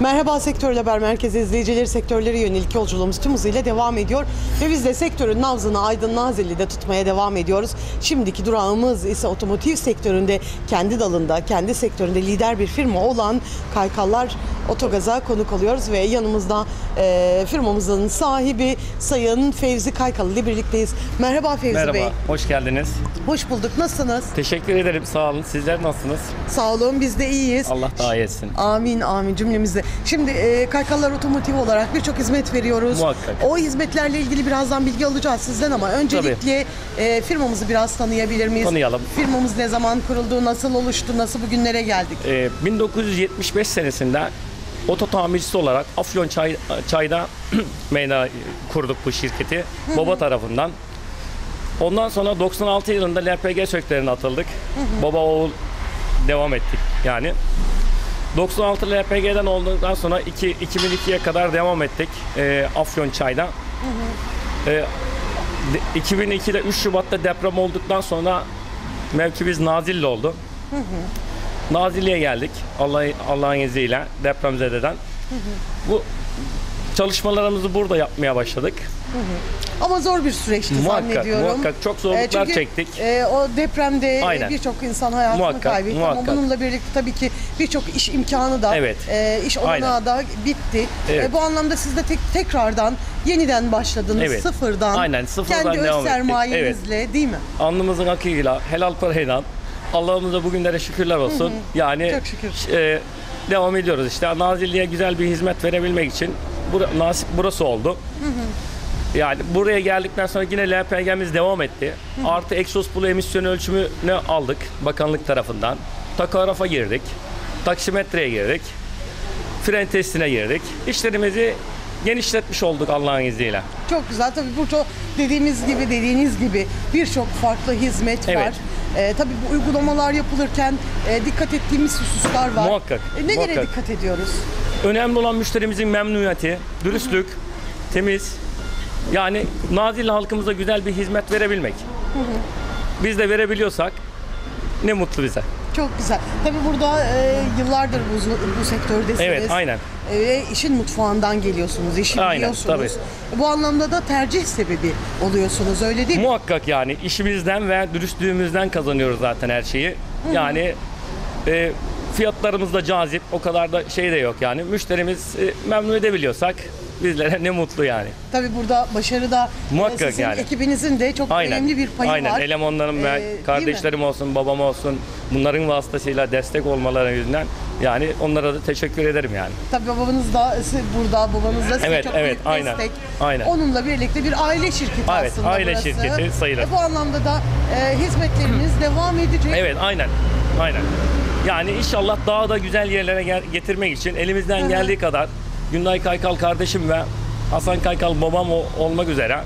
Merhaba Sektör Haber Merkezi izleyicileri sektörlere yönelik yolculuğumuz tüm hızıyla devam ediyor. Ve biz de sektörün nabzını Aydın Nazilli'de tutmaya devam ediyoruz. Şimdiki durağımız ise otomotiv sektöründe kendi dalında, kendi sektöründe lider bir firma olan Kaykallar Otogaz'a konuk oluyoruz. Ve yanımızda e, firmamızın sahibi Sayın Fevzi Kaykal ile birlikteyiz. Merhaba Fevzi Merhaba, Bey. hoş geldiniz. Hoş bulduk. Nasılsınız? Teşekkür ederim, sağ olun. Sizler nasılsınız? Sağ olun. Biz de iyiyiz. Allah daha iyi etsin. Amin amin cümlemizde. Şimdi e, Kaykallar Otomotiv olarak birçok hizmet veriyoruz. Muhakkak. O hizmetlerle ilgili birazdan bilgi alacağız sizden ama öncelikle e, firmamızı biraz tanıyabilir miyiz? Tanıyalım. Firmamız ne zaman kuruldu, nasıl oluştu, nasıl bugünlere geldik? Ee, 1975 senesinde oto tamircisi olarak Afyon Çay, Çay'da meyna kurduk bu şirketi. Baba tarafından. Ondan sonra 96 yılında LPG sektörüne atıldık. Baba oğul devam ettik yani. 96 LPG'den olduktan sonra iki- 2002'ye kadar devam ettik ee, Afyon Çay'da. Ee, de- 2002'de 3 Şubat'ta deprem olduktan sonra mevkimiz Nazilli oldu. Nazilli'ye geldik Allah Allah'ın izniyle depremzededen. Bu çalışmalarımızı burada yapmaya başladık. Ama zor bir süreçti Muhakkak, zannediyorum. muhakkak. Çok zorluklar E, çünkü, çektik. e, o depremde Aynen. birçok insan hayatını Muhakkak, kaybetti ama muhakkak. bununla birlikte tabii ki birçok iş imkanı da, Evet. e, iş olanağı Aynen. da bitti. Evet. E, bu anlamda siz de tek, tekrardan yeniden başladınız Evet. sıfırdan. Aynen, sıfırdan Kendi öz devam ettik. sermayenizle değil mi? Alnımızın akıyla, helal parayla Allah'ımıza bugünlere şükürler olsun. Yani Çok şükür. e, devam ediyoruz işte. Nazilli'ye güzel bir hizmet verebilmek için bura, nasip burası oldu. Yani buraya geldikten sonra yine LPG'miz devam etti. Artı egzoz pulu emisyon ölçümünü aldık bakanlık tarafından. Takografa girdik. Taksimetreye girdik. Fren testine girdik. İşlerimizi genişletmiş olduk Allah'ın izniyle. Çok güzel. Tabii bu çok dediğimiz gibi dediğiniz gibi birçok farklı hizmet var. Evet. E, tabii bu uygulamalar yapılırken e, dikkat ettiğimiz hususlar var. Muhakkak, E, nelere muhakkak. dikkat ediyoruz? Önemli olan müşterimizin memnuniyeti, dürüstlük, temiz. Yani Nazilli halkımıza güzel bir hizmet verebilmek. Biz de verebiliyorsak ne mutlu bize. Çok güzel. Tabii burada e, yıllardır bu, bu sektördesiniz. Evet, aynen. E, işin mutfağından geliyorsunuz, işi Aynen, biliyorsunuz. Bu anlamda da tercih sebebi oluyorsunuz, öyle değil mi? Muhakkak yani işimizden ve dürüstlüğümüzden kazanıyoruz zaten her şeyi. Yani e, fiyatlarımız da cazip, o kadar da şey de yok yani. Müşterimiz e, memnun edebiliyorsak bizlere ne mutlu yani. Tabii burada başarıda e, Muhakkak sizin yani. ekibinizin de çok Aynen. önemli bir payı Aynen. var. Elemanlarım ve Ee, kardeşlerim olsun, babam olsun bunların vasıtasıyla destek olmaları yüzünden yani onlara da teşekkür ederim yani. Tabii babanız da burada, babanız da size Evet, çok evet, büyük aynen. destek. Aynen. Onunla birlikte bir aile şirketi Evet, aslında aile burası. şirketi sayılır. E, bu anlamda da e, hizmetleriniz devam edecek. Evet, aynen. Aynen. Yani inşallah daha da güzel yerlere gel- getirmek için elimizden geldiği kadar Günday Kaykal kardeşim ve Hasan Kaykal babam olmak üzere.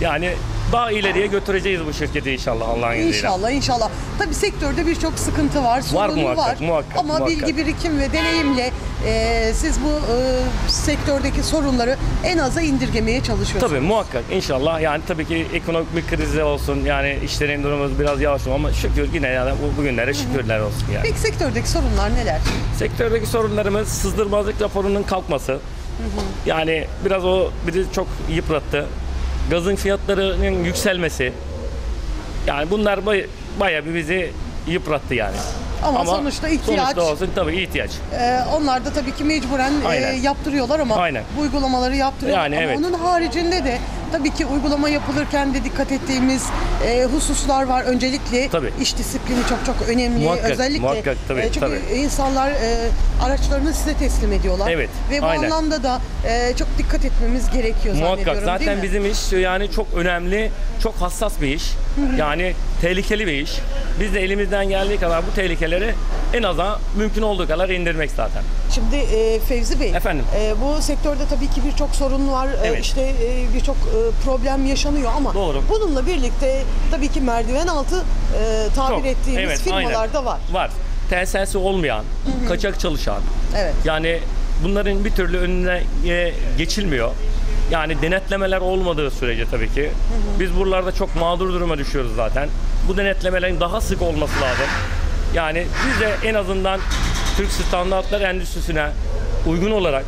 Yani daha ileriye götüreceğiz bu şirketi inşallah Allah'ın izniyle. İnşallah inşallah. Tabii sektörde birçok sıkıntı var, sorunu muhakkak, var. muhakkak, Ama muhakkak. bilgi birikim ve deneyimle e, siz bu e, sektördeki sorunları en aza indirgemeye çalışıyorsunuz. Tabii muhakkak inşallah yani tabii ki ekonomik bir krizi olsun yani işlerin durumu biraz yavaş ama şükür yine yani bu bugünlere şükürler olsun yani. Peki sektördeki sorunlar neler? Sektördeki sorunlarımız sızdırmazlık raporunun kalkması. Yani biraz o bizi çok yıprattı. Gazın fiyatlarının yükselmesi. Yani bunlar bay, bayağı bir bizi yıprattı yani. Ama sonuçta ihtiyaç. Sonuçta olsun tabii ihtiyaç. E, onlar da tabii ki mecburen e, Aynen. yaptırıyorlar ama Aynen. bu uygulamaları yaptırıyorlar. Yani ama evet. onun haricinde de tabii ki uygulama yapılırken de dikkat ettiğimiz e, hususlar var. Öncelikle Tabii. iş disiplini çok çok önemli. Muhakkak, Özellikle muhakkak, tabii, e, çünkü tabii. insanlar e, araçlarını size teslim ediyorlar. Evet, Ve bu aynen. anlamda da e, çok dikkat etmemiz gerekiyor Muhakkak zaten bizim iş yani çok önemli, çok hassas bir iş. Yani tehlikeli bir iş. Biz de elimizden geldiği kadar bu tehlikeleri en aza mümkün olduğu kadar indirmek zaten. Şimdi e, Fevzi Bey, Efendim? e, bu sektörde tabii ki birçok sorun var, e, Evet. işte e, birçok e, problem yaşanıyor ama Doğru. bununla birlikte tabii ki merdiven altı e, tabir Çok. ettiğimiz Evet, firmalar aynen. da var. Var. TSS'i olmayan, kaçak çalışan, Evet. yani bunların bir türlü önüne e, geçilmiyor. Yani denetlemeler olmadığı sürece tabii ki. Biz buralarda çok mağdur duruma düşüyoruz zaten. Bu denetlemelerin daha sık olması lazım. Yani biz de en azından Türk Standartlar Endüstrisi'ne uygun olarak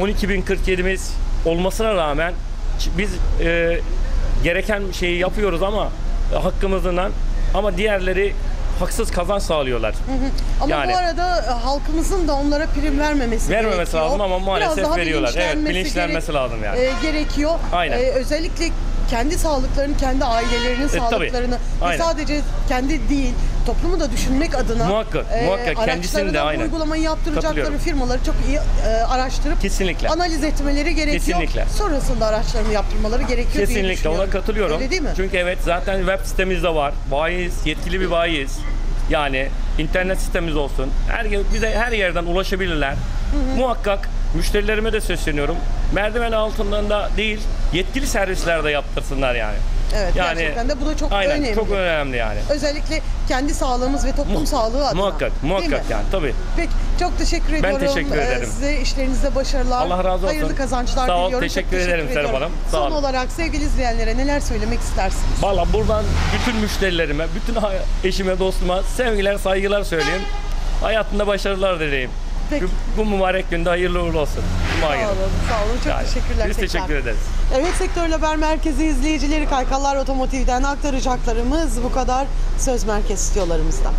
12.047'miz olmasına rağmen biz e, gereken şeyi yapıyoruz ama e, hakkımızdan ama diğerleri haksız kazanç sağlıyorlar. Ama Yani- bu arada e, halkımızın da onlara prim vermemesi Vermemesi gerekiyor. lazım ama maalesef Biraz daha veriyorlar. Evet, bilinçlenmesi bilinçlenmesi gerek- lazım yani. e, gerekiyor. Aynen. E, özellikle kendi sağlıklarını, kendi ailelerinin E, tabii. sağlıklarını ve Aynen. sadece kendi değil, toplumu da düşünmek adına Muhakkak, muhakkak. Kendisini de araçlarına bu aynen. uygulamayı yaptıracakları Katılıyorum. firmaları çok iyi e, araştırıp Kesinlikle. analiz etmeleri gerekiyor. Kesinlikle. Sonrasında araçlarını yaptırmaları gerekiyor diye Kesinlikle düşünüyorum. ona katılıyorum. Öyle değil mi? Çünkü evet zaten web sitemizde var. Bayiyiz, yetkili bir bayiyiz. Yani internet sitemiz olsun. Her bize her yerden ulaşabilirler. Muhakkak müşterilerime de sesleniyorum. Merdiven altından değil, yetkili servislerde yaptırsınlar yani. Evet, Yani gerçekten de bu da çok Aynen, önemli. çok önemli yani. Özellikle kendi sağlığımız ve toplum sağlığı adına. Muhakkak, muhakkak yani tabii. Peki çok teşekkür ediyorum. teşekkür Ee, ederim. Size işlerinizde başarılar. Allah razı olsun. Hayırlı kazançlar Sağ ol, diliyorum. Çok teşekkür ederim Serap. Hanım. Sağ Son olun. olarak sevgili izleyenlere neler söylemek istersiniz? Valla buradan bütün müşterilerime, bütün eşime, dostuma sevgiler, saygılar söyleyeyim. Hayatında başarılar dileyim. Peki. Bu, mübarek günde hayırlı uğurlu olsun. Cuma Sağ olun, sağ olun. Çok Yani teşekkürler Biz tekrar. teşekkür ederiz. Evet Sektör Haber Merkezi izleyicileri Kaykallar Otomotiv'den aktaracaklarımız bu kadar. Söz merkez stüdyolarımızda.